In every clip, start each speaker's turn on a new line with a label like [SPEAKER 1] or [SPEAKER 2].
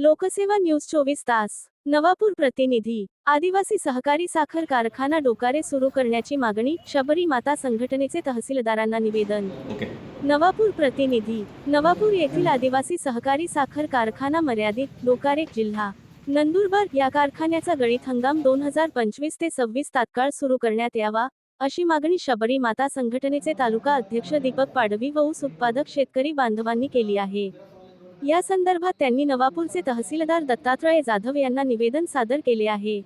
[SPEAKER 1] लोकसेवा न्यूज चोवीस तास. नवापूर प्रतिनिधी आदिवासी सहकारी साखर कारखाना डोकारे सुरू करण्याची मागणी शबरी माता संघटनेचे तहसीलदारांना निवेदन.
[SPEAKER 2] ओके
[SPEAKER 1] नवापूर प्रतिनिधी नवापूर येथील आदिवासी सहकारी साखर कारखाना मर्यादित डोकारे जिल्हा नंदुरबार या कारखान्याचा गळीत हंगाम दोन हजार पंचवीस ते सव्वीस तात्काळ सुरू करण्यात यावा अशी मागणी शबरी माता संघटनेचे तालुका अध्यक्ष दीपक पाडवी व ऊस उत्पादक शेतकरी बांधवांनी केली आहे. या संदर्भात त्यांनी नवापूरचे तहसीलदार दत्तात्रय जाधव यांना निवेदन सादर केले आहे.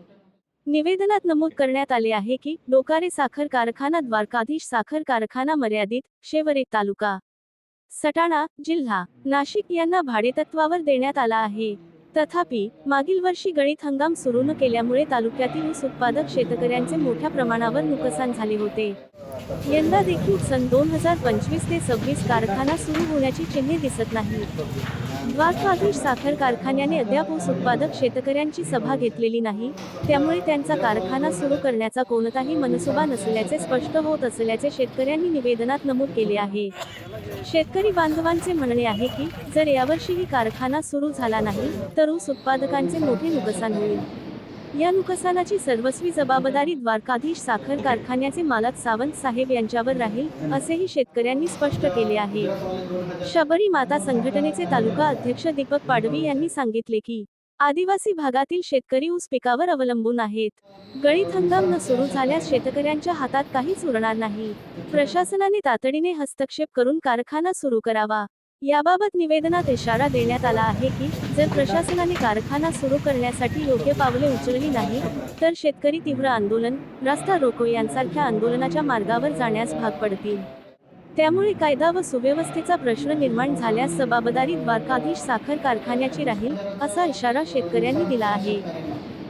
[SPEAKER 1] निवेदनात नमूद करण्यात आले आहे की डोकारे साखर कारखाना द्वारकाधीश साखर कारखाना मर्यादित शेवरे तालुका. सटाणा जिल्हा नाशिक यांना भाडेतत्वावर देण्यात आला आहे. तथापि मागील वर्षी गळीत हंगाम सुरू न केल्यामुळे तालुक्यातील ऊस उत्पादक शेतकऱ्यांचे मोठ्या प्रमाणावर नुकसान झाले होते. यंदा देखील सन दोन हजार पंचवीस ते सव्वीस कारखाना सुरू होण्याची चिन्हे दिसत नाही. द्वारकाधीश साखर कारखान्याने अद्याप ऊस उत्पादक शेतकऱ्यांची सभा घेतलेली नाही. त्यामुळे त्यांचा कारखाना सुरू करण्याचा कोणताही मनसुबा नसल्याचे स्पष्ट होत असल्याचे शेतकऱ्यांनी निवेदनात नमूद केले आहे. शेतकरी बांधवांचे म्हणणे आहे की जर यावर्षीही कारखाना सुरू झाला नाही तर ऊस उत्पादकांचे मोठे नुकसान होईल. या नुकसानाची सर्वस्वी जबाबदारी द्वारकाधीश साखर कारखान्याचे मालक सावंत साहेब यांच्यावर राहील असेही शेतकऱ्यांनी स्पष्ट केले आहे. शबरी माता संघटनेचे तालुका अध्यक्ष दीपक पाडवी यांनी सांगितले की आदिवासी भागातील शेतकरी ऊस पिकावर अवलंबून आहेत. गळीत हंगाम न सुरू झाल्यास शेतकऱ्यांच्या हातात काहीच उरणार नाही. प्रशासनाने तातडीने हस्तक्षेप करून कारखाना सुरू करावा. याबाबत निवेदनात इशारा देण्यात आला आहे की जर प्रशासनाने कारखाना सुरू करण्यासाठी योग्य पावले उचलली नाही तर शेतकरी तीव्र आंदोलन रास्ता रोको यांसारख्या आंदोलनाच्या मार्गावर जाण्यास भाग पडतील. त्यामुळे कायदा व सुव्यवस्थेचा प्रश्न निर्माण झाल्यास जबाबदारी द्वारकाधीश साखर कारखान्याची राहील असा इशारा शेतकऱ्यांनी दिला आहे.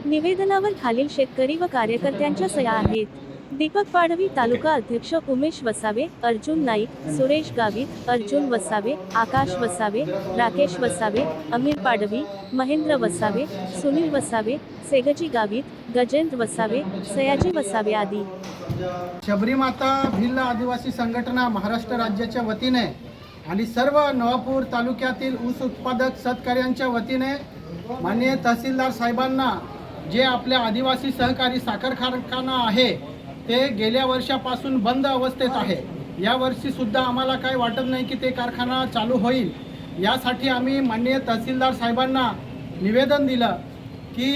[SPEAKER 1] निवेदनावर खालील शेतकरी व कार्यकर्त्यांच्या सह्या आहेत. दीपक पाडवी तालुका अध्यक्ष उमेश वसावे अर्जुन नाईक सुरेश गावित अर्जुन वसावे आकाश वसावे राकेश वसावे अमीर पाडवी महेंद्र वसावे सुनील वसावे सेगजी गावित गजेंद्र वसावे सयाजी वसावे आदी.
[SPEAKER 3] शबरीमाता भिल्ल आदिवासी संघटना महाराष्ट्र राज्याच्या वतीने आणि सर्व नवापूर तालुक्यातील ऊस उत्पादक सत्कार्यांच्या वतीने माननीय तहसीलदार साहेबांना जे आपल्या आदिवासी सहकारी साखर कारखाना आहे ते गेल्या वर्षापासून बंद अवस्थेत आहे. या वर्षी सुद्धा आम्हाला काही वाटत नाही की ते कारखाना चालू होईल. यासाठी आम्ही माननीय तहसीलदार साहेबांना निवेदन दिलं की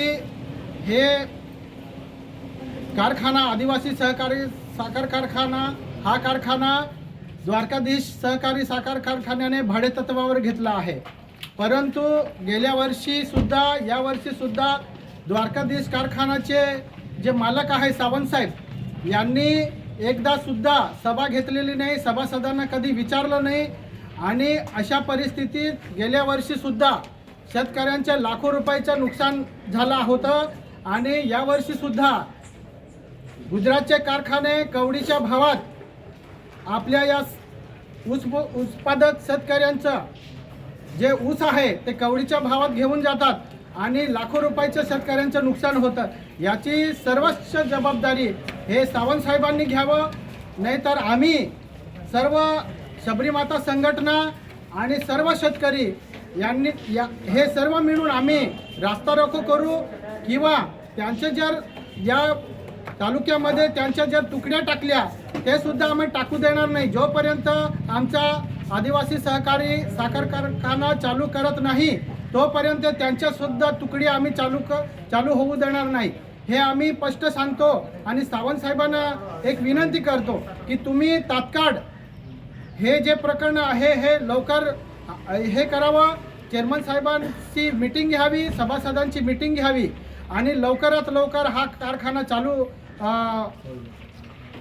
[SPEAKER 3] हे कारखाना आदिवासी सहकारी साखर कारखाना हा कारखाना द्वारकाधीश सहकारी साखर कारखान्याने भाडेतत्वावर घेतला आहे. परंतु गेल्या वर्षीसुद्धा यावर्षीसुद्धा द्वारकाधीश कारखान्याचे जे मालक आहे सावंतसाहेब यांनी एकदा सुद्धा सभा घेतलेली नाही सभासदांना कधी विचारलं नाही आणि अशा परिस्थितीत गेल्या वर्षीसुद्धा शेतकऱ्यांच्या लाखो रुपयाचं नुकसान झालं होतं आणि यावर्षीसुद्धा गुजरातचे कारखाने कवडीच्या भावात आपल्या या ऊस उत्पादक शेतकऱ्यांचं जे ऊस आहे ते कवडीच्या भावात घेऊन जातात आणि लाखो रुपयाचं शेतकऱ्यांचं नुकसान होतं. याची सर्वोच्च जबाबदारी हे सावंत साहेबांनी घ्यावं नाहीतर आम्ही सर्व शबरीमाता संघटना आणि सर्व शेतकरी यांनी या हे सर्व मिळून आम्ही रास्ता रोको करू किंवा त्यांचे जर या तालुक्यामध्ये त्यांच्या ज्या तुकड्या टाकल्या ते सुद्धा आम्ही टाकू देणार नाही. जोपर्यंत आमचा आदिवासी सहकारी साखर कारखाना चालू करत नाही तोपर्यंत त्यांच्यासुद्धा तुकडी आम्ही चालू क चालू होऊ देणार नाही. हे आम्ही स्पष्ट सांगतो आणि सावंत साहेबांना एक विनंती करतो की तुम्ही तात्काळ हे जे प्रकरण आहे हे लवकर हे करावं. चेअरमन साहेबांची मीटिंग घ्यावी सभासदांची मीटिंग घ्यावी आणि लवकरात लवकर हा कारखाना चालू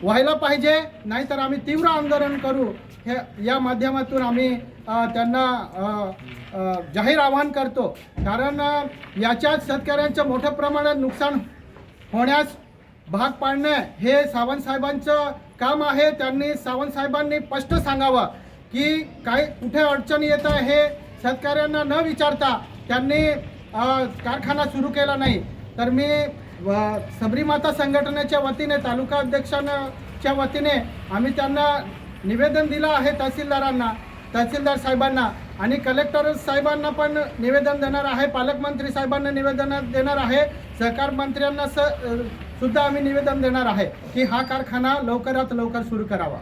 [SPEAKER 3] व्हायला पाहिजे. नाहीतर आम्ही तीव्र आंदोलन करू. हे या माध्यमातून आम्ही त्यांना जाहीर आवाहन करतो. कारण याच्यात शेतकऱ्यांचं मोठ्या प्रमाणात नुकसान होण्यास भाग पाडणं हे सावंत साहेबांचं काम आहे. त्यांनी सावंत साहेबांनी स्पष्ट सांगावं की काय कुठे अडचण येत आहे हे शेतकऱ्यांना न विचारता त्यांनी कारखाना सुरू केला नाही. तर मी सबरीमाता संघटनेच्या वतीने तालुका अध्यक्षांच्या वतीने आम्ही त्यांना निवेदन दिलं आहे तहसीलदारांना तहसीलदार साहेबांना आणि कलेक्टर साहेबांना पण निवेदन देणार आहे पालकमंत्री साहेबांना निवेदन देणार आहे सहकार मंत्र्यांना स सुद्धा आम्ही निवेदन देणार आहे की हा कारखाना लवकरात लवकर सुरू करावा.